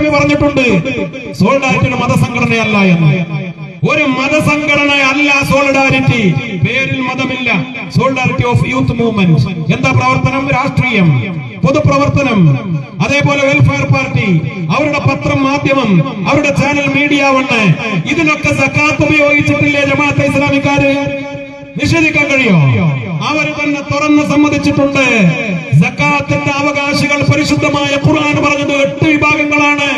ഇസ്ലാമി പറഞ്ഞിട്ടുണ്ട് സോൾഡാരിറ്റി ഒരു മതസംഘടനയല്ല എന്ന്. ഒരു മതസംഘടന അല്ല സോളിഡാരിറ്റി. പേരിൽ മതമില്ല. Solidarity of youth movement. എന്താ പ്രവർത്തനം? രാഷ്ട്രീയം. പൊതുപ്രവർത്തനം. അതേപോലെ വെൽഫെയർ പാർട്ടി. അവരുടെ പത്രം മാധ്യമം. അവരുടെ ചാനൽ മീഡിയ വണ്ണ്. ഇതിനൊക്കെ സക്കാത്ത് ഉപയോഗിച്ചിട്ടില്ലേ ജമാഅത്തെ ഇസ്ലാമിക്കാര്? നിഷേധിക്കാൻ കഴിയോ? അവർ തന്നെ തുറന്ന് സമ്മതിച്ചിട്ടുണ്ട്. സക്കാത്തിന്റെ അവകാശികൾ പരിശുദ്ധമായ ഖുർആൻ പറഞ്ഞത് എട്ട് വിഭാഗങ്ങളാണ്.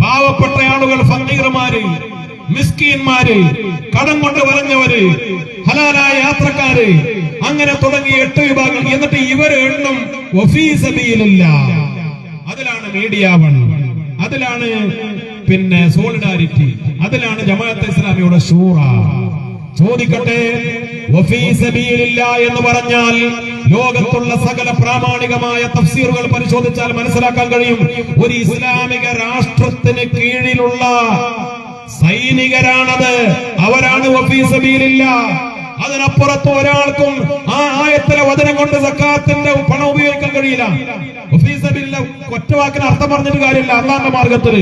പാവപ്പെട്ട ആളുകൾ ഫക്കീർമാര് മിസ്കീന്മാര് കടം കൊണ്ട് വരഞ്ഞവര് ഹലാലായ യാത്രക്കാര് അങ്ങനെ തുടങ്ങി എട്ട് വിഭാഗങ്ങൾ. എന്നിട്ട് ഇവർ എണ്ണും ഒഫീസബിയിലില്ല അതിലാണ് മീഡിയ വൺ. അതിലാണ് പിന്നെ സോളിഡാരിറ്റി. അതിലാണ് ജമാഅത്തെ ഇസ്ലാമിയുടെ ഷൂറ. ചോദിക്കട്ടെ? എന്ന് പറഞ്ഞാൽ ലോകത്തുള്ള സകല പ്രാമാണികമായ തഫ്സീറുകൾ പരിശോധിച്ചാൽ മനസ്സിലാക്കാൻ കഴിയും. ഒരു ഇസ്ലാമിക രാഷ്ട്രത്തിന് കീഴിലുള്ള സൈനികരാണത്. അവരാണ് വഫീസബീലില്ല അതിനപ്പുറത്ത് ഒരാൾക്കും ആ ആയത്തിലെ വചനം കൊണ്ട് സക്കാത്തിന്റെ പണം ഉപയോഗിക്കാൻ കഴിയില്ല. ഒറ്റവാക്കിന് അർത്ഥം പറഞ്ഞിട്ട് കാര്യമില്ല. അള്ളാന്റെ മാർഗത്തിൽ.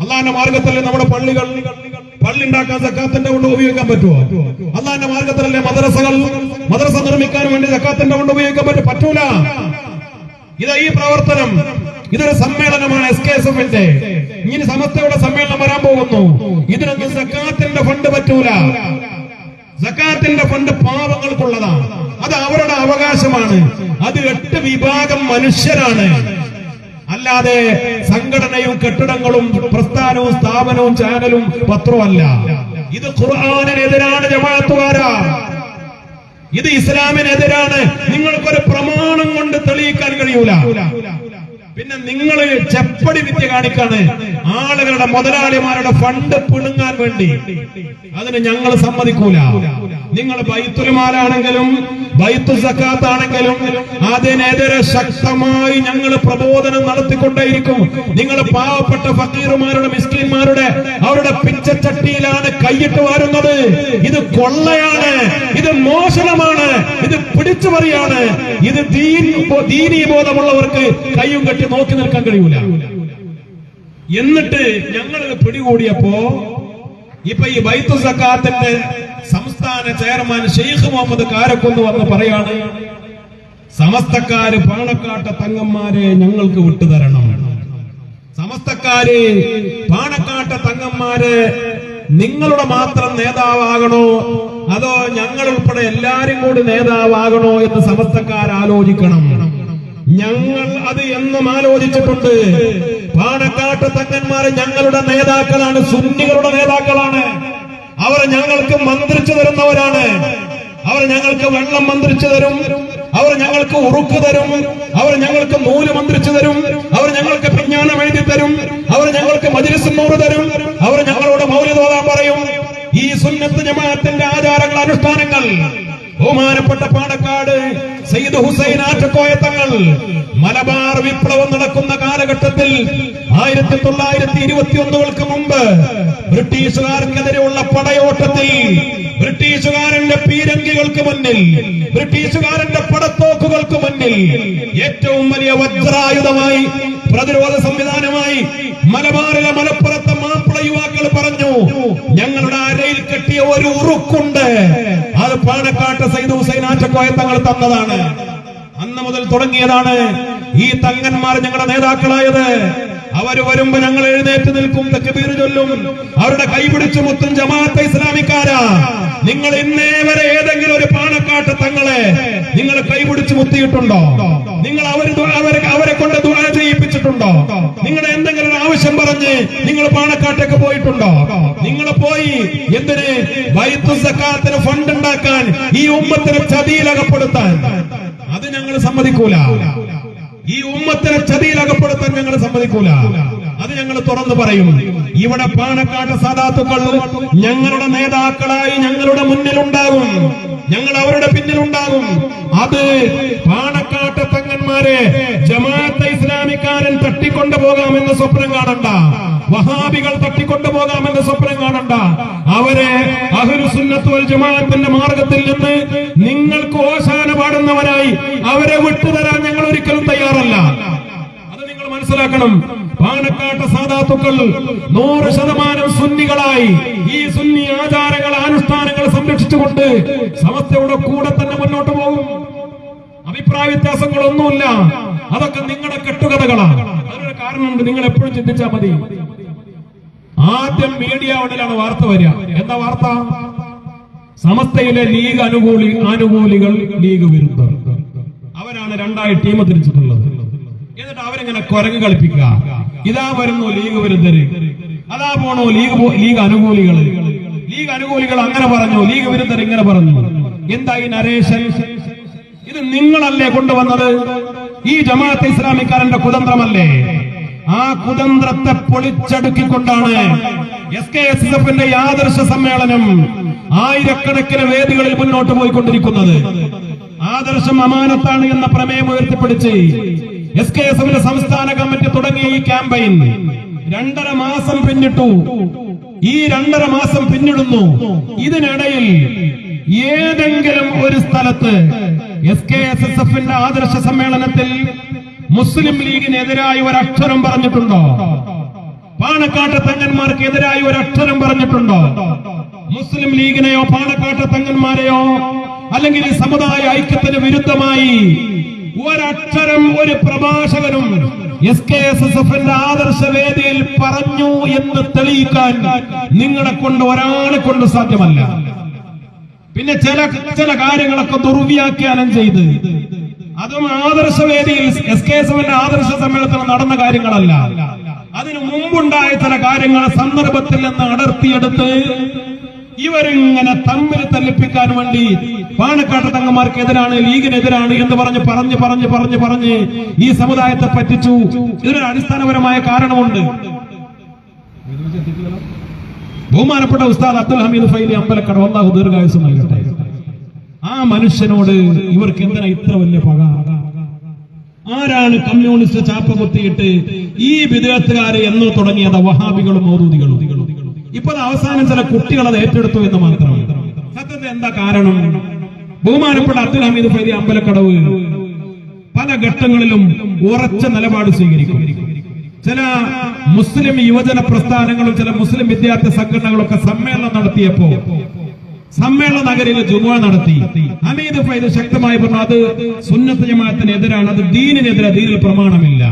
അള്ളാന്റെ മാർഗത്തിൽ നമ്മുടെ പള്ളികൾ പള്ളി ഉണ്ടാക്കാൻ സക്കാത്തിന്റെ കൊണ്ട് ഉപയോഗിക്കാൻ പറ്റുമോ? അള്ളാന്റെ മാർഗത്തിലല്ലേ മദ്രസകൾ? മദ്രസ നിർമ്മിക്കാൻ വേണ്ടി സക്കാത്തിന്റെ കൊണ്ട് ഉപയോഗിക്കാൻ പറ്റും പറ്റൂല. ഇത് ഈ പ്രവർത്തനം. ഇതൊരു സമ്മേളനമാണ് എസ് കെ എസ് എഫിന്റെ ഇനി സമസ്തയുടെ സമ്മേളനം വരാൻ പോകുന്നു. ഇതിനൊന്നും സക്കാത്തിന്റെ ഫണ്ട് പറ്റൂല. സക്കാത്തിന്റെ ഫണ്ട് പാവങ്ങൾക്കുള്ളതാണ്. അത് അവരുടെ അവകാശമാണ്. അത് എട്ട് വിഭാഗം മനുഷ്യരാണ്. അല്ലാതെ സംഘടനയും കെട്ടിടങ്ങളും പ്രസ്ഥാനവും സ്ഥാപനവും ചാനലും പത്രവും ഇത് ഖുർആാനിനെതിരാണ് ജമാഅത്തുകാരാ. ഇത് ഇസ്ലാമിനെതിരാണ്. നിങ്ങൾക്കൊരു പ്രമാണം കൊണ്ട് തെളിയിക്കാൻ കഴിയൂല. പിന്നെ നിങ്ങൾ ചെപ്പടി വിദ്യ കാണിക്കാണ്. ആളുകളുടെ മുതലാളിമാരുടെ ഫണ്ട് പിണുങ്ങാൻ വേണ്ടി. അതിന് ഞങ്ങൾ സമ്മതിക്കൂല. നിങ്ങൾ ബൈത്തുൽമാലാണെങ്കിലും ബൈത്തു സക്കാത്ത് സക്കാത്താണെങ്കിലും അതിനെതിരെ ശക്തമായി ഞങ്ങൾ പ്രബോധനം നടത്തിക്കൊണ്ടേയിരിക്കും. നിങ്ങൾ പാവപ്പെട്ട ഫക്കീറുമാരുടെ മിസ്കിന്മാരുടെ അവരുടെ പിച്ചച്ചട്ടിയിലാണ് കൈയിട്ട് വരുന്നത്. ഇത് കൊള്ളയാണ് ഇത് മോഷണമാണ് ഇത് പിടിച്ചുപറിയാണ്. ഇത് ദീൻ ദീനീ ബോധമുള്ളവർക്ക് കയ്യും കെട്ടി നോക്കി നിൽക്കാൻ കഴിയൂല. എന്നിട്ട് ഞങ്ങൾ പിടികൂടിയപ്പോ ഇപ്പൊ ഈ ബൈത്തു സക്കാത്തിന്റെ സംസ്ഥാന ചെയർമാൻ ഷെയ്ഖ് മുഹമ്മദ് കാരക്കൊന്ന് വന്ന് പറയാണ് സമസ്തക്കാര് പാണക്കാട്ട തങ്ങന്മാരെ ഞങ്ങൾക്ക് വിട്ടുതരണം. സമസ്തക്കാര് പാണക്കാട്ട തങ്ങന്മാരെ നിങ്ങളുടെ മാത്രം നേതാവാകണോ? അതോ ഞങ്ങൾ ഉൾപ്പെടെ എല്ലാരും കൂടി നേതാവാകണോ എന്ന് സമസ്തക്കാർ ആലോചിക്കണം. ഞങ്ങൾ അത് എന്നും ആലോചിച്ചിട്ടുണ്ട്. പാണക്കാട്ട് തങ്ങന്മാർ ഞങ്ങളുടെ നേതാക്കളാണ് സുന്നികളുടെ നേതാക്കളാണ്. അവർ ഞങ്ങൾക്ക് മന്ത്രിച്ചു തരുന്നവരാണ്. അവർ ഞങ്ങൾക്ക് വെള്ളം മന്ത്രിച്ചു തരും. അവർ ഞങ്ങൾക്ക് ഉറുക്ക് തരും. അവർ ഞങ്ങൾക്ക് നൂൽ മന്ത്രിച്ചു തരും. അവർ ഞങ്ങൾക്ക് വിജ്ഞാനം എഴുതി തരും. അവർ ഞങ്ങൾക്ക് മജിലിസ് നൂറ് തരും. അവർ ഞങ്ങളോട് മൗലിതോതാൻ പറയും. ഈ സുന്നത്ത് ജമാഅത്തിന്റെ ആചാരങ്ങൾ അനുഷ്ഠാനങ്ങൾ. ബഹുമാനപ്പെട്ട പാണക്കാട് സയ്യിദ് ഹുസൈൻ ആറ്റക്കോയ തങ്ങൾ മലബാർ വിപ്ലവം നടക്കുന്ന കാലഘട്ടത്തിൽ ആയിരത്തി തൊള്ളായിരത്തി ഇരുപത്തിയൊന്നുകൾക്ക് മുമ്പ് ബ്രിട്ടീഷുകാർക്കെതിരെയുള്ള പടയോട്ടത്തിൽ ബ്രിട്ടീഷുകാരന്റെ പീരങ്കികൾക്ക് മുന്നിൽ ബ്രിട്ടീഷുകാരന്റെ പടത്തോക്കുകൾക്ക് മുന്നിൽ ഏറ്റവും വലിയ വജ്രായുധമായി പ്രതിരോധ സംവിധാനമായി മലബാറിലെ മലപ്പുറത്തെ മാപ്പിള യുവാക്കൾ പറഞ്ഞു ഞങ്ങളുടെ അരയിൽ കെട്ടിയ ഒരു ഉറുക്കുണ്ട്. അത് പാണക്കാട്ട് സൈദ് ഹുസൈൻ ആറ്റക്കോയ തങ്ങൾ തന്നതാണ്. അന്ന് മുതൽ തുടങ്ങിയതാണ് ഈ തങ്ങന്മാർ ഞങ്ങളുടെ നേതാക്കളായത്. അവർ വരുമ്പോ ഞങ്ങൾ എഴുന്നേറ്റ് നിൽക്കും തക്ബീർ ചൊല്ലും. അവരുടെ കൈപിടിച്ചു മുത്തും ജമാഅത്തെ ഇസ്ലാമിക്കാരാ. നിങ്ങൾ ഇന്നേ വരെ ഏതെങ്കിലും ഒരു പാണക്കാട്ട തങ്ങളെ നിങ്ങൾ കൈപിടിച്ച് മുത്തിയിട്ടുണ്ടോ? നിങ്ങൾ അവർ അവരെ കൊണ്ട് ദുആ ചെയ്യിപ്പിച്ചിട്ടുണ്ടോ? നിങ്ങളുടെ എന്തെങ്കിലും ആവശ്യം പറഞ്ഞ് നിങ്ങൾ പാണക്കാട്ടേക്ക് പോയിട്ടുണ്ടോ? നിങ്ങൾ പോയി എന്തിന്? വൈത്തു സക്കാത്തിന് ഫണ്ട് ഉണ്ടാക്കാൻ ഈ ഉമ്മത്തിനെ ചതിയിലകപ്പെടുത്താൻ. അത് ഞങ്ങൾ സമ്മതിക്കൂല. ഈ ഉമ്മത്തിനെ ചതിയിൽ അകപ്പെടുത്താൻ ഞങ്ങൾ സമ്മതിക്കൂല. അത് ഞങ്ങൾ തുറന്നു പറയും. ഇവിടെ പാണക്കാട് സാധാത്തുക്കൾ ഞങ്ങളുടെ നേതാക്കളായി ഞങ്ങളുടെ മുന്നിലുണ്ടാകും. ഞങ്ങൾ അവരുടെ പിന്നിലുണ്ടാകും. അത് പാണക്കാട്ട് തങ്ങന്മാരെ ജമാഅത്തെ ഇസ്ലാമിക്കാരൻ തട്ടിക്കൊണ്ടു പോകാമെന്ന് സ്വപ്നം കാണണ്ട. വഹാബികൾ തട്ടിക്കൊണ്ടു പോകാമെന്ന് സ്വപ്നം കാണണ്ട. അവരെ അഹുരുസുന്നത്ത് ജമാഅത്തിന്റെ മാർഗത്തിൽ നിന്ന് നിങ്ങൾക്ക് ഓശാന പാടുന്നവരായി അവരെ വിട്ടുതരാൻ ഞങ്ങൾ ഒരിക്കലും തയ്യാറല്ല. അത് നിങ്ങൾ മനസ്സിലാക്കണം. മനസ്സിലാക്കണം പാണക്കാട്ട് സാധാത്തുക്കൾ നൂറ് ശതമാനം സുന്നികളായി ഈ സുന്നി ആചാരങ്ങൾ അനുഷ്ഠാനങ്ങൾ സംരക്ഷിച്ചുകൊണ്ട് സമസ്തയുടെ കൂടെ തന്നെ മുന്നോട്ട് പോകും. അഭിപ്രായ വ്യത്യാസങ്ങളൊന്നുമില്ല. അതൊക്കെ നിങ്ങളുടെ കെട്ടുകഥകളാണ്. അതിനൊരു കാരണമുണ്ട്. നിങ്ങൾ എപ്പോഴും ചിന്തിച്ചാൽ മതി. ആദ്യം മീഡിയ വണ്ണിലാണ് വാർത്ത വരിക. എന്താ വാർത്ത? സമസ്തയിലെ ലീഗ് അനുകൂലി ആനുകൂലികൾ ലീഗ് വിരുദ്ധർ അവരാണ് രണ്ടായി ടീം തിരിച്ചിട്ടുള്ളത്. എന്നിട്ട് അവരിങ്ങനെ കുരങ്ങ് കളിപ്പിക്കുക. ഇതാ വരുന്നു ലീഗ് വിരുദ്ധര്. അതാ പോണു ലീഗ് ലീഗ് അനുകൂലികൾ ലീഗ് അനുകൂലികൾ അങ്ങനെ പറഞ്ഞു. ലീഗ് വിരുദ്ധർ ഇങ്ങനെ പറഞ്ഞു. എന്തായി നരേശൻ ഇത് നിങ്ങളല്ലേ കൊണ്ടുവന്നത്? ഈ ജമാഅത്ത് ഇസ്ലാമിക്കാരന്റെ കുതന്ത്രമല്ലേ? ആ കുതന്ത്രത്തെ പൊളിച്ചടുക്കിക്കൊണ്ടാണ് എസ് കെ എസ് എഫിന്റെ ആദർശ സമ്മേളനം ആയിരക്കണക്കിന് വേദികളിൽ മുന്നോട്ട് പോയിക്കൊണ്ടിരിക്കുന്നത്. ആദർശം അമാനത്താണ് എന്ന പ്രമേയം ഉയർത്തിപ്പിടിച്ച് എസ് കെ എസ് എഫിന്റെ സംസ്ഥാന കമ്മിറ്റി തുടങ്ങിയ ഈ ക്യാമ്പയിൻ രണ്ടര മാസം പിന്നിട്ടു. ഈ രണ്ടര മാസം പിന്നിടുന്നു. ഇതിനിടയിൽ ഏതെങ്കിലും ഒരു സ്ഥലത്ത് എസ് കെ എസ് എസ് എഫിന്റെ ആദർശ സമ്മേളനത്തിൽ മുസ്ലിം ലീഗിനെതിരായി ഒരു അക്ഷരം പറഞ്ഞിട്ടുണ്ടോ? പാണക്കാട്ട് തങ്ങന്മാർക്ക് എതിരായി ഒരു അക്ഷരം പറഞ്ഞിട്ടുണ്ടോ? മുസ്ലിം ലീഗിനെയോ പാണക്കാട്ട് തങ്ങന്മാരെയോ അല്ലെങ്കിൽ ഈ സമുദായ ഐക്യത്തിന് വിരുദ്ധമായി ഒരക്ഷരം ഒരു പ്രഭാഷകനും എസ് കെ എസ് എസ് എഫിന്റെ ആദർശ വേദിയിൽ പറഞ്ഞു എന്ന് തെളിയിക്കാൻ നിങ്ങളെ കൊണ്ട് ഒരാളെ കൊണ്ട് സാധ്യമല്ല. പിന്നെ ചില ചില കാര്യങ്ങളൊക്കെ ദുർവ്യാഖ്യാനം ചെയ്ത് അതും ആദർശവേദിയിൽ എസ് കെ എസ് എഫിന്റെ ആദർശ സമ്മേളനത്തിൽ നടന്ന കാര്യങ്ങളല്ല. അതിനു മുമ്പുണ്ടായ ചില കാര്യങ്ങൾ സന്ദർഭത്തിൽ നിന്ന് അടർത്തിയെടുത്ത് ഇവരിങ്ങനെ തമ്മിൽ തല്ലിപ്പിക്കാൻ വേണ്ടി പാണക്കാട്ട് തങ്ങന്മാർക്കെതിരാണ് ലീഗിനെതിരാണ് എന്ന് പറഞ്ഞ് പറഞ്ഞ് പറഞ്ഞ് പറഞ്ഞ് പറഞ്ഞ് ഈ സമുദായത്തെ പറ്റിച്ചു. ഇതിനൊരു അടിസ്ഥാനപരമായ കാരണമുണ്ട്. ബഹുമാനപ്പെട്ട ഉസ്താദ് അബ്ദുൽ ഹമീദ് ഫൈലി അമ്പലക്കട ഒന്നാഹു ദീർഘായുസ് നൽകട്ടെ. ആ മനുഷ്യനോട് ഇവർക്ക് എന്തിനാ ഇത്ര വലിയ പക? ആരാണ് കമ്മ്യൂണിസ്റ്റ് ചാപ്പ കുത്തിയിട്ട് ഈ വിദേഹത്തുകാരെ എന്ന് തുടങ്ങിയത് വഹാബികളും മൗദൂദികളും ഇപ്പൊ അത് അവസാനം ചില കുട്ടികൾ അത് ഏറ്റെടുത്തു എന്ന് മാത്രം. സത്യത്തിൽ എന്താ കാരണം? ബഹുമാനപ്പെട്ട അബ്ദുൽ ഹമീദ് ഫൈദി അമ്പലക്കടവ് പല ഘട്ടങ്ങളിലും ഉറച്ച നിലപാട് സ്വീകരിക്കും. ചില മുസ്ലിം യുവജന പ്രസ്ഥാനങ്ങളും ചില മുസ്ലിം വിദ്യാർത്ഥി സംഘടനകളൊക്കെ സമ്മേളനം നടത്തിയപ്പോ സമ്മേളന നഗരിൽ ജുമുഅ നടത്തി. അമീദ് ഫൈദ് ശക്തമായി പറഞ്ഞു അത് സുന്നത്ത് ജമാഅത്തിനെതിരാണ് അത് ദീനിനെതിരെ ദീനിൽ പ്രമാണമില്ല.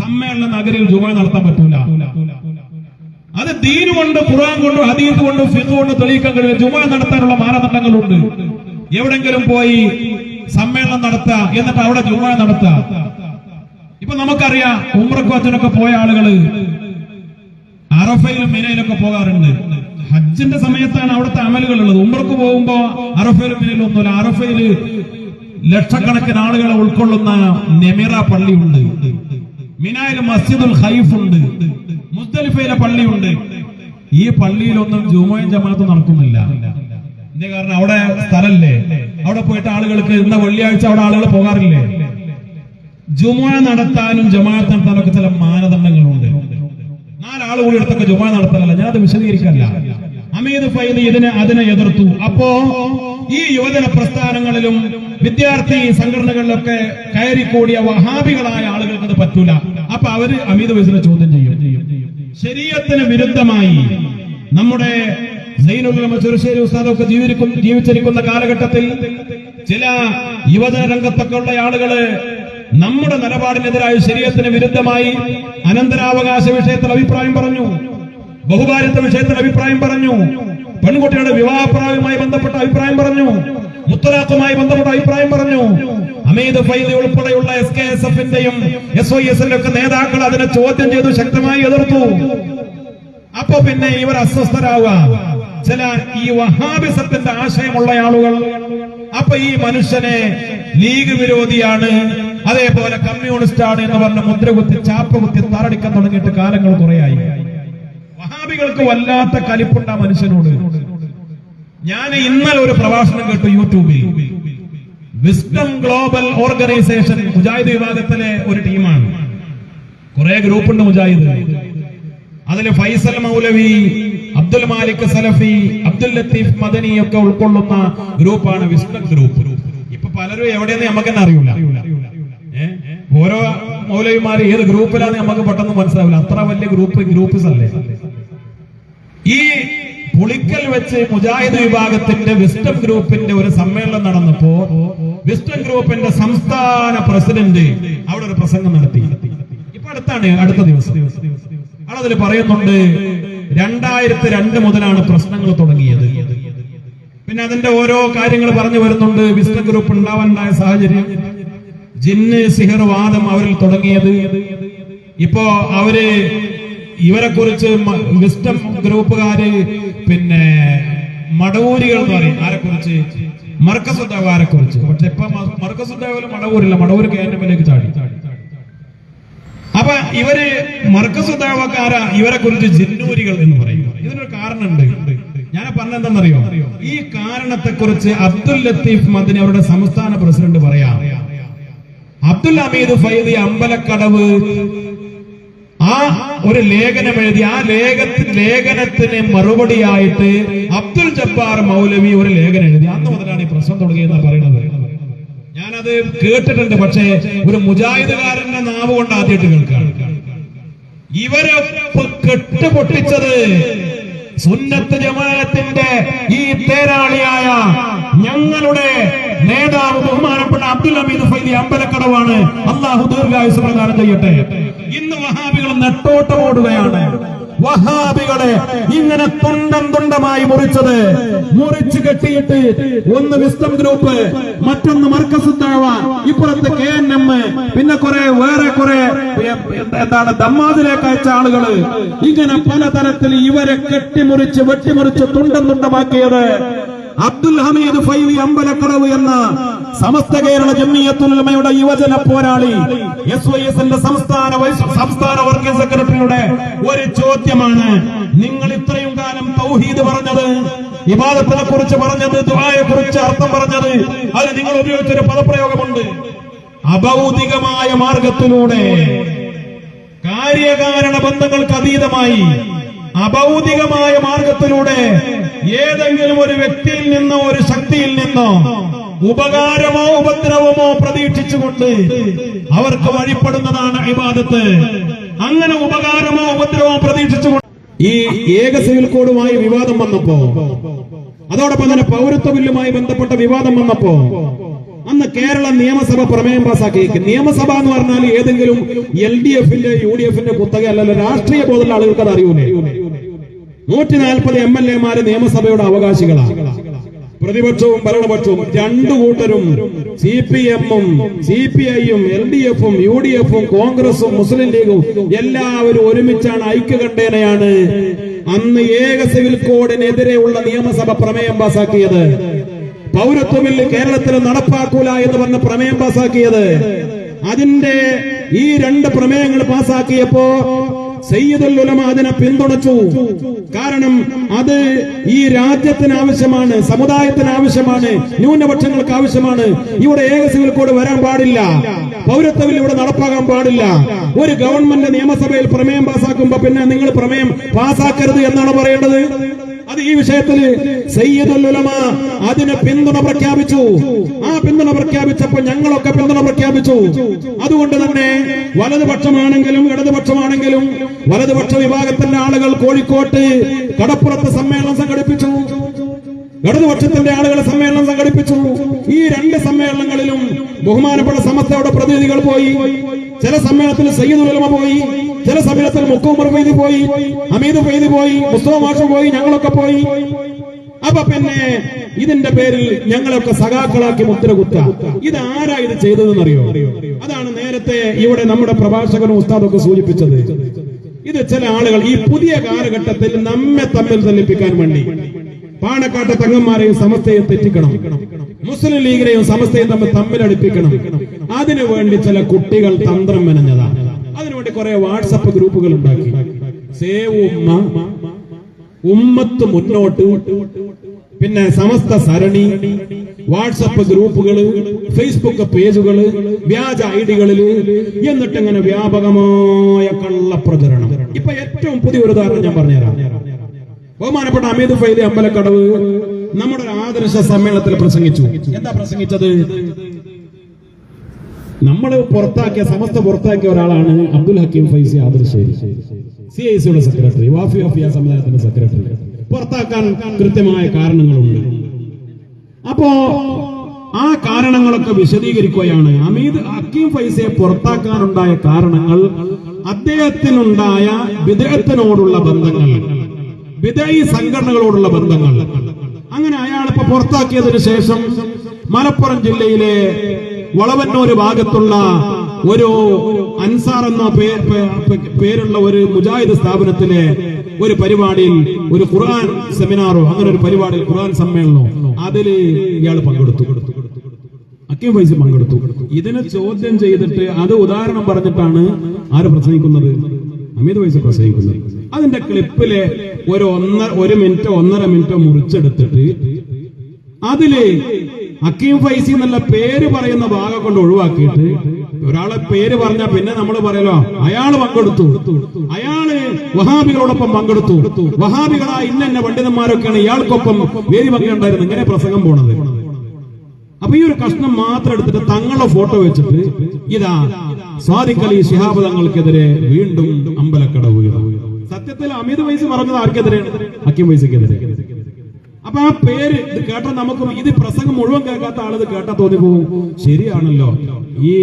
സമ്മേളന നഗരിൽ ജുമുഅ നടത്താൻ പറ്റൂല. അത് ദീൻ കൊണ്ട് ഖുർആൻ കൊണ്ട് ഹദീസ് കൊണ്ട് ഫിഖ് കൊണ്ട് തെളിയിക്കാൻ കഴിയും ജുമുഅ നടത്താനുള്ള മാനദണ്ഡങ്ങളുണ്ട്. എവിടെങ്കിലും പോയി സമ്മേളനം നടത്താം എന്നിട്ട് അവിടെ ജുമുഅ നടത്താം ഇപ്പൊ നമുക്കറിയാം ഉമ്രക്കും അച്ഛനൊക്കെ പോയ ആളുകൾ അറഫയിലും മിനയിലൊക്കെ പോകാറുണ്ട്. ഹജ്ജിന്റെ സമയത്താണ് അവിടുത്തെ അമലുകൾ ഉള്ളത് ഉമ്പർക്ക് പോകുമ്പോ മിനയിലും ഒന്നുമില്ല അറഫയിൽ ലക്ഷക്കണക്കിന് ആളുകളെ ഉൾക്കൊള്ളുന്ന നെമിറ പള്ളിയുണ്ട്. മിനായിൽ മസ്ജിദുൽ ഹൈഫ് ഉണ്ട്. മുസ്തലിഫയിലെ പള്ളിയുണ്ട്. ഈ പള്ളിയിലൊന്നും ജുമോയും ജമാഅത്തും നടക്കുന്നില്ല എന്റെ കാരണം? അവിടെ സ്ഥലല്ലേ അവിടെ പോയിട്ട് ആളുകൾക്ക് ഇന്ന വെള്ളിയാഴ്ച അവിടെ ആളുകൾ പോകാറില്ലേ? ജുമുഅ നടത്താനും ജമാഅത്ത് നടത്താനും ഒക്കെ ചില മാനദണ്ഡങ്ങളുണ്ട്. നാലാൾ കൂടി എടുത്തൊക്കെ ജുമാ നടത്താനല്ല. ഞാനത് വിശദീകരിക്കല്ല. അമീദ് ഫൈദ് ഇതിനെ അതിനെ എതിർത്തു. അപ്പോ ഈ യുവജന പ്രസ്ഥാനങ്ങളിലും വിദ്യാർത്ഥി സംഘടനകളിലൊക്കെ കയറിക്കൂടിയ വഹാബികളായ ആളുകൾക്ക് അത് പറ്റൂല. അപ്പൊ അവർ അമീദ് ഫൈസിനെ ചോദ്യം ചെയ്യും. ശരീരത്തിന് വിരുദ്ധമായി നമ്മുടെ ചെറുശ്ശേരി ഉസ്താദൊക്കെ ജീവിക്കും ജീവിച്ചിരിക്കുന്ന കാലഘട്ടത്തിൽ ചില യുവജന രംഗത്തൊക്കെ ഉള്ള ആളുകൾ നമ്മുടെ നിലപാടിനെതിരായ ശരീരത്തിന് വിരുദ്ധമായി അനന്തരാവകാശ വിഷയത്തിൽ അഭിപ്രായം പറഞ്ഞു. ബഹുഭാര്യത്വ വിഷയത്തിൽ അഭിപ്രായം പറഞ്ഞു. പെൺകുട്ടിയുടെ വിവാഹപ്രായവുമായി ബന്ധപ്പെട്ട അഭിപ്രായം പറഞ്ഞു. മുത്തലാഖുമായി ബന്ധപ്പെട്ട അഭിപ്രായം പറഞ്ഞു. അമീദ് ഫൈലി ഉൾപ്പെടെയുള്ള എസ് കെ എസ് എഫിന്റെയും എസ് ഒ എസിന്റെ ഒക്കെ നേതാക്കൾ അതിനെ ചോദ്യം ചെയ്തു ശക്തമായി എതിർത്തു. അപ്പൊ പിന്നെ ഇവർ അസ്വസ്ഥരാവുക. ചില ഈ വഹാബിസത്തിന്റെ ആശയമുള്ള ആളുകൾ. അപ്പൊ ഈ മനുഷ്യനെ ലീഗ് വിരോധിയാണ്. അതേപോലെ കമ്മ്യൂണിസ്റ്റ് ആണ് എന്ന് പറഞ്ഞ് മുദ്രകുത്തി ചാപ്പ കുത്തി താറടിക്കാൻ തുടങ്ങിയിട്ട് കാലങ്ങൾ കുറയായി. വഹാബികൾക്ക് വല്ലാത്ത കലിപ്പുണ്ട് മനുഷ്യനോട്. ഞാൻ ഇന്നലെ ഒരു പ്രഭാഷണം കേട്ടു യൂട്യൂബിൽ. വിസ്ഡം ഗ്ലോബൽ ഓർഗനൈസേഷൻ മുജാഹിദ് വിഭാഗത്തിലെ ഒരു ടീമാണ്. കുറെ ഗ്രൂപ്പുണ്ട് മുജാഹിദ്. അതിൽ ഫൈസൽ മൗലവി അബ്ദുൽ മാലിക് സലഫി അബ്ദുൽ ലത്തീഫ് മദനി ഒക്കെ ഉൾക്കൊള്ളുന്ന ഗ്രൂപ്പാണ് വിസ്ഡം ഗ്രൂപ്പ് ഇപ്പൊ പലരും എവിടെയെന്ന് നമുക്ക് തന്നെ അറിയില്ല? ഓരോ മൗലവിമാര് ഏത് ഗ്രൂപ്പിലാന്ന് നമുക്ക് പെട്ടെന്ന് മനസ്സിലാവില്ല. അത്ര വലിയ ഗ്രൂപ്പ് ഗ്രൂപ്പ്സ് അല്ലേ? ഈ പുളിക്കൽ വെച്ച് മുജാഹിദ് വിഭാഗത്തിന്റെ വിസ്റ്റം ഗ്രൂപ്പിന്റെ ഒരു സമ്മേളനം നടന്നപ്പോ വിസ്റ്റം ഗ്രൂപ്പിന്റെ സംസ്ഥാന പ്രസിഡന്റ് അവിടെ ഒരു പ്രസംഗം നടത്തി. ഇപ്പൊ അടുത്താണ് അടുത്ത ദിവസം. ആളതിൽ പറയുന്നുണ്ട് രണ്ടായിരത്തി രണ്ട് മുതലാണ് പ്രശ്നങ്ങൾ തുടങ്ങിയത്. പിന്നെ അതിന്റെ ഓരോ കാര്യങ്ങൾ പറഞ്ഞു വരുന്നുണ്ട് വിസ്റ്റം ഗ്രൂപ്പ് ഉണ്ടാവാനുണ്ടായ സാഹചര്യം. ജിന്ന് സിഹർ വാദം അവരിൽ തുടങ്ങിയത്. ഇപ്പോ അവർ ഇവരെ കുറിച്ച് വിസ്റ്റം ഗ്രൂപ്പുകാര് പിന്നെ മടവൂരികൾ എന്ന് പറയും. ആരെ കുറിച്ച് മർക്കസുദ്ദാവാരെ കുറിച്ച് പക്ഷെ ഇപ്പൊ മർക്കസുദ്ദാവിൽ മടവൂരില്ല. മടവൂർ കേരളത്തിലേക്ക് ചാടി. അപ്പൊ ഇവർ മർക്കസുദ്ദാവക്കാര ഇവരെ കുറിച്ച് ജന്നൂരികൾ എന്ന് പറയും. ഇതിനൊരു കാരണമുണ്ട്. ഞാൻ പറഞ്ഞെന്തെന്നറിയോ ഈ കാരണത്തെ കുറിച്ച് അബ്ദുൽ ലത്തീഫ് മദിനി അവരുടെ സംസ്ഥാന പ്രസിഡന്റ് പറയാം. അബ്ദുൽ അമീദ് ഫൈദി അമ്പലക്കടവ് ആ ഒരു ലേഖനം എഴുതി ആ ലേഖത്തിന് ലേഖനത്തിന് മറുപടിയായിട്ട് അബ്ദുൽ ജബ്ബാർ മൗലവി ഒരു ലേഖനം എഴുതി. അന്ന് മുതലാണ് ഈ പ്രശ്നം തുടങ്ങിയെന്ന് പറയുന്നത് ഞാനത് കേട്ടിട്ടുണ്ട് പക്ഷേ ഒരു മുജാഹിദുകാരന്റെ നാവ് കൊണ്ട് ആദ്യമായിട്ട് കേൾക്കാണ്. ഇവരെ പൊ- കെട്ടുപൊട്ടിച്ചത് സുന്നത്ത് ജമാഅത്തിന്റെ ഈ തേരാളിയായ ഞങ്ങളുടെ നേതാവ് ബഹുമാനപ്പെട്ട അബ്ദുൽ അമീദ് ഫൈദി അമ്പലക്കടവാണ്. അള്ളാഹു ദീർഘായുസ് പ്രദാനം ചെയ്യട്ടെ. ഇന്ന് വഹാബികൾ നെട്ടോട്ടമോടുകയാണ്. വഹാബികളെ ഇങ്ങനെ തുണ്ടം തുണ്ടമായി മുറിച്ചത്. മുറിച്ചു കെട്ടിയിട്ട് ഒന്ന് വിസ്തം ഗ്രൂപ്പ് മറ്റൊന്ന് മർക്കസുദ്ധാവ ഇപ്പുറത്ത് കെ എൻ എം പിന്നെ കുറെ വേറെ കുറെ എന്താണ് ദമ്മാതിലേക്ക് അയച്ച ആളുകൾ. ഇങ്ങനെ പലതരത്തിൽ ഇവരെ കെട്ടിമുറിച്ച് വെട്ടിമുറിച്ച് തുണ്ടം തുണ്ടമാക്കിയത്. അബ്ദുൽ ഹമീദ് ഫൈലി അമ്പലക്കടവ് എന്ന സമസ്ത കേരള ജമ്മിയത്തുലമയുടെ യുവജന പോരാളി എസ് വൈ എസിന്റെ സംസ്ഥാന സംസ്ഥാന വർക്കിംഗ് സെക്രട്ടറിയുടെ ഒരു ചോദ്യമാണ്. നിങ്ങൾ ഇത്രയും കാലം തൗഹീദ് പറഞ്ഞത് വിവാദത്തിനെ കുറിച്ച് പറഞ്ഞത് ദുബായെ കുറിച്ച് അർത്ഥം പറഞ്ഞത് അത് നിങ്ങൾ ഉപയോഗിച്ചൊരു പദപ്രയോഗമുണ്ട്. അഭൗതികമായ മാർഗത്തിലൂടെ കാര്യകാരണ ബന്ധങ്ങൾക്ക് അതീതമായി അഭൗതികമായ മാർഗത്തിലൂടെ ഏതെങ്കിലും ഒരു വ്യക്തിയിൽ നിന്നോ ഒരു ശക്തിയിൽ നിന്നോ ഉപകാരമോ ഉപദ്രവമോ പ്രതീക്ഷിച്ചുകൊണ്ട് അവർക്ക് വഴിപ്പെടുന്നതാണ് ഇബാദത്ത്. അങ്ങനെ ഉപകാരമോ ഉപദ്രവമോ പ്രതീക്ഷിച്ചുകൊണ്ട് ഈ ഏക സിവിൽ കോഡുമായി വിവാദം വന്നപ്പോ അതോടൊപ്പം തന്നെ പൗരത്വ ബില്ലുമായി ബന്ധപ്പെട്ട വിവാദം വന്നപ്പോ അന്ന് കേരള നിയമസഭ പ്രമേയം പാസാക്കി നിയമസഭ എന്ന് പറഞ്ഞാൽ ഏതെങ്കിലും എൽ ഡി എഫിന്റെ യു ഡി എഫിന്റെ കുത്തക അല്ലല്ലോ രാഷ്ട്രീയ ബോധമുള്ള ആളുകൾക്ക് അത് അറിയൂലേ? നൂറ്റി നാൽപ്പത് എം എൽ എമാര് നിയമസഭയുടെ അവകാശികളാണ്. പ്രതിപക്ഷവും ഭരണപക്ഷവും രണ്ടു കൂട്ടരും സി പി എമ്മും സി പി ഐയും എൽ ഡി എഫും യു ഡി എഫും കോൺഗ്രസും മുസ്ലിം ലീഗും എല്ലാവരും ഒരുമിച്ചാണ് ഐക്യകണ്ഠേനയാണ് അന്ന് ഏക സിവിൽ കോഡിനെതിരെയുള്ള നിയമസഭ പ്രമേയം പാസാക്കിയത്. പൗരത്വ ബില്ല് കേരളത്തിൽ നടപ്പാക്കൂല എന്ന് പറഞ്ഞ് പ്രമേയം പാസാക്കിയത്. അതിന്റെ ഈ രണ്ട് പ്രമേയങ്ങൾ പാസാക്കിയപ്പോ സയ്യിദുൽ അതിനെ പിന്തുണച്ചു. കാരണം അത് ഈ രാജ്യത്തിന് ആവശ്യമാണ് സമുദായത്തിന് ആവശ്യമാണ് ന്യൂനപക്ഷങ്ങൾക്ക് ആവശ്യമാണ്. ഇവിടെ ഏക സിവിൽ കോഡ് വരാൻ പാടില്ല. പൗരത്വ ഇവിടെ നടപ്പാക്കാൻ പാടില്ല. ഒരു ഗവൺമെന്റ് നിയമസഭയിൽ പ്രമേയം പാസാക്കുമ്പോ പിന്നെ നിങ്ങൾ പ്രമേയം പാസാക്കരുത് എന്നാണ് പറയേണ്ടത്. അത് ഈ വിഷയത്തിൽ സയ്യിദുൽ അതിന് പിന്തുണ പ്രഖ്യാപിച്ചു. ആ പിന്തുണ പ്രഖ്യാപിച്ചപ്പോൾ ഞങ്ങളൊക്കെ പിന്തുണ പ്രഖ്യാപിച്ചു. അതുകൊണ്ട് തന്നെ വലതുപക്ഷമാണെങ്കിലും ഇടതുപക്ഷമാണെങ്കിലും വലതുപക്ഷ വിഭാഗത്തിന്റെ ആളുകൾ കോഴിക്കോട്ട് കടപ്പുറത്ത് സമ്മേളനം സംഘടിപ്പിച്ചു. ഇടതുപക്ഷത്തിന്റെ ആളുകൾ സമ്മേളനം സംഘടിപ്പിച്ചു. ഈ രണ്ട് സമ്മേളനങ്ങളിലും ബഹുമാനപ്പെട്ട സമസ്തയുടെ പ്രതിനിധികൾ പോയി. ചില സമ്മേളനത്തിൽ സയ്യിദ് ഉലമ പോയി. ചില സമ്മേളനത്തിൽ മുക്കുമർ ഫൈദി പോയി. അമീദ് ഫൈദി പോയി. മുസ്തഫ മാഷ് പോയി. ഞങ്ങളൊക്കെ പോയി. അപ്പൊ പിന്നെ ഇതിന്റെ പേരിൽ ഞങ്ങളൊക്കെ സഖാക്കളാക്കി മുദ്ര കുത്ത ഇത് ആരാ ഇത് ചെയ്തതെന്നറിയോ? അതാണ് നേരത്തെ ഇവിടെ നമ്മുടെ പ്രഭാഷകനും ഉസ്താദൊക്കെ സൂചിപ്പിച്ചത്. ഇത് ചില ആളുകൾ ഈ പുതിയ കാലഘട്ടത്തിൽ നമ്മെ തമ്മിൽ തല്ലിപ്പിക്കാൻ വേണ്ടി. പാണക്കാട്ടെ തങ്ങന്മാരെയും സമസ്തയെ തെറ്റിക്കണം. മുസ്ലിം ലീഗിനെയും സമസ്തയും തമ്മിൽ തമ്മിലടിപ്പിക്കണം. അതിനു വേണ്ടി ചില കുട്ടികൾ തന്ത്രം മെനഞ്ഞതാണ് അതിനുവേണ്ടി കുറെ വാട്സപ്പ് ഗ്രൂപ്പുകൾ ഉണ്ടാക്കി. സേവ് ഉമ്മ ഉമ്മത്ത് മുന്നോട്ട്. പിന്നെ സമസ്ത സരണി. വാട്സപ്പ് ഗ്രൂപ്പുകൾ ഫേസ്ബുക്ക് പേജുകൾ വ്യാജ ഐഡികളിൽ എന്നിട്ട് അങ്ങനെ വ്യാപകമായ കള്ളപ്രചരണം. ഇപ്പൊ ഏറ്റവും പുതിയൊരു ഉദാഹരണം ഞാൻ പറഞ്ഞുതരാം. ബഹുമാനപ്പെട്ട അമീദ് ഫൈദി അമ്പലക്കടവ് നമ്മുടെ ഒരു ആദർശ സമ്മേളനത്തിൽ പ്രസംഗിച്ചു. എന്താ പ്രസംഗിച്ചത്? നമ്മൾ പുറത്താക്കിയ സമസ്ത പുറത്താക്കിയ ഒരാളാണ് അബ്ദുൽ ഹക്കീം ഫൈസി ആദർശേരി. സി ഐ സിയുടെ സെക്രട്ടറി വാഫി ഓഫിയ സമുദായത്തിന്റെ സെക്രട്ടറി പുറത്താക്കാൻ കൃത്യമായ കാരണങ്ങളുണ്ട്. അപ്പോ ആ കാരണങ്ങളൊക്കെ വിശദീകരിക്കുകയാണ്. അമീദ് അക്കീം ഫൈസയെ പുറത്താക്കാനുണ്ടായ കാരണങ്ങൾ അദ്ദേഹത്തിനുണ്ടായ വിദേഹത്തിനോടുള്ള ബന്ധങ്ങൾ വിദേഹി സംഘടനകളോടുള്ള ബന്ധങ്ങൾ. അങ്ങനെ അയാളിപ്പോ പുറത്താക്കിയതിനു ശേഷം മലപ്പുറം ജില്ലയിലെ വളവന്നൂര് ഭാഗത്തുള്ള ഒരു അൻസാർ എന്ന പേരുള്ള ഒരു മുജാഹിദ് സ്ഥാപനത്തിലെ ഒരു പരിപാടിയിൽ ഒരു ഖുർആൻ സെമിനാറോ അങ്ങനെ ഒരു പരിപാടിയിൽ ഖുർആൻ സമ്മേളനമോ അതിൽ ഇയാൾ പങ്കെടുത്തു. അക്കീം ഫൈസി പങ്കെടുത്തു. ഇതിനെ ചോദ്യം ചെയ്തിട്ട് അത് ഉദാഹരണം പറഞ്ഞിട്ടാണ് ആര് പ്രസംഗിക്കുന്നത്? അമിത് ഫൈസി പ്രസംഗിക്കുന്നത്. അതിന്റെ ക്ലിപ്പിലെ ഒരു ഒന്നര ഒരു മിനിറ്റോ ഒന്നര മിനിറ്റോ മുറിച്ചെടുത്തിട്ട് അതിൽ അക്കീം ഫൈസി എന്നുള്ള പേര് പറയുന്ന ഭാഗം കൊണ്ട് ഒഴിവാക്കിയിട്ട് ഒരാളെ പേര് പറഞ്ഞാൽ പിന്നെ നമ്മൾ പറയലോ അയാൾ പങ്കെടുത്തു. അയാൾ വഹാബികളോടൊപ്പം പങ്കെടുത്തു. വഹാബികളായ ഇന്ന എന്നെ പണ്ഡിതന്മാരൊക്കെയാണ് ഇയാൾക്കൊപ്പം വേദി പങ്കുണ്ടായിരുന്നു ഇങ്ങനെ പ്രസംഗം പോണത്. അപ്പൊ ഈ ഒരു കഷ്ണം മാത്രം എടുത്തിട്ട് തങ്ങളുടെ ഫോട്ടോ വെച്ചിട്ട് ഇതാ സ്വാദിഖ് അലി ശിഹാബ് തങ്ങൾക്കെതിരെ വീണ്ടും അമ്പലക്കടവ് സത്യത്തിൽ അമിത് വയസ്സ് പറഞ്ഞത് ആർക്കെതിരെയാണ്? ഹക്കിം വയസ്സിക്കെതിരെ അപ്പൊ ആ പേര് ഇത് കേട്ട നമുക്കും ഇത് പ്രസംഗം മുഴുവൻ കേൾക്കാത്ത ആളത് കേട്ടാ തോന്നിപ്പോകും. ശരിയാണല്ലോ. ഈ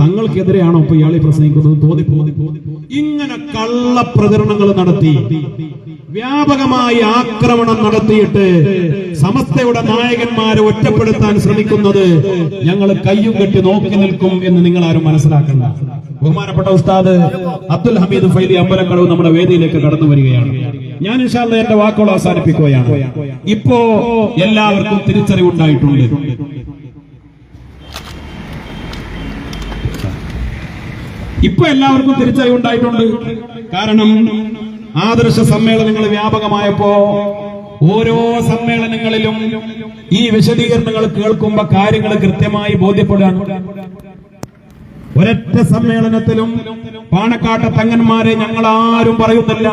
തങ്ങൾക്കെതിരെയാണോ ഇപ്പൊ ഇയാളെ പ്രസംഗിക്കുന്നത്? തോന്നിപ്പോകും. ഇങ്ങനെ കള്ള പ്രചരണങ്ങൾ നടത്തി വ്യാപകമായി ആക്രമണം നടത്തിയിട്ട് സമസ്തയുടെ നായകന്മാരെ ഒറ്റപ്പെടുത്താൻ ശ്രമിക്കുന്നത് ഞങ്ങൾ കയ്യും കെട്ടി നോക്കി നിൽക്കും എന്ന് നിങ്ങൾ ആരും മനസ്സിലാക്കണ്ട. ബഹുമാനപ്പെട്ട ഉസ്താദ് അബ്ദുൽ ഹമീദ് ഫൈലി അമ്പലക്കടവ് നമ്മുടെ വേദിയിലേക്ക് കടന്നു വരികയാണ്. ഞാൻ ഇൻഷാല്ല എന്റെ വാക്കുകൾ അവസാനിപ്പിക്കുകയാണ്. ഇപ്പോ എല്ലാവർക്കും തിരിച്ചറിവുണ്ടായിട്ടുണ്ട്. ഇപ്പൊ എല്ലാവർക്കും തിരിച്ചറിവ് ഉണ്ടായിട്ടുണ്ട്. കാരണം ആദർശ സമ്മേളനങ്ങൾ വ്യാപകമായപ്പോ ഓരോ സമ്മേളനങ്ങളിലും ഈ വിശദീകരണങ്ങൾ കേൾക്കുമ്പോ കാര്യങ്ങൾ കൃത്യമായി ബോധ്യപ്പെടുകയാണ്. ഒരൊറ്റ സമ്മേളനത്തിലും പാണക്കാട്ടെ തങ്ങന്മാരെ ഞങ്ങൾ ആരും പറയുന്നില്ല.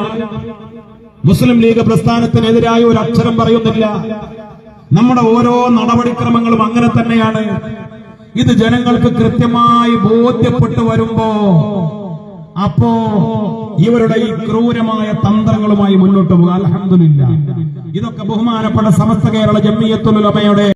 മുസ്ലിം ലീഗ് പ്രസ്ഥാനത്തിനെതിരായ ഒരു അക്ഷരം പറയുന്നില്ല. നമ്മുടെ ഓരോ നടപടിക്രമങ്ങളും അങ്ങനെ തന്നെയാണ്. ഇത് ജനങ്ങൾക്ക് കൃത്യമായി ബോധ്യപ്പെട്ടു വരുമ്പോ അപ്പോ ഇവരുടെ ഈ ക്രൂരമായ തന്ത്രങ്ങളുമായി മുന്നോട്ട് പോകുക അലഹമില്ല ഇതൊക്കെ ബഹുമാനപ്പെട്ട സമസ്ത കേരള ജമ്മിയത്തുലമയുടെ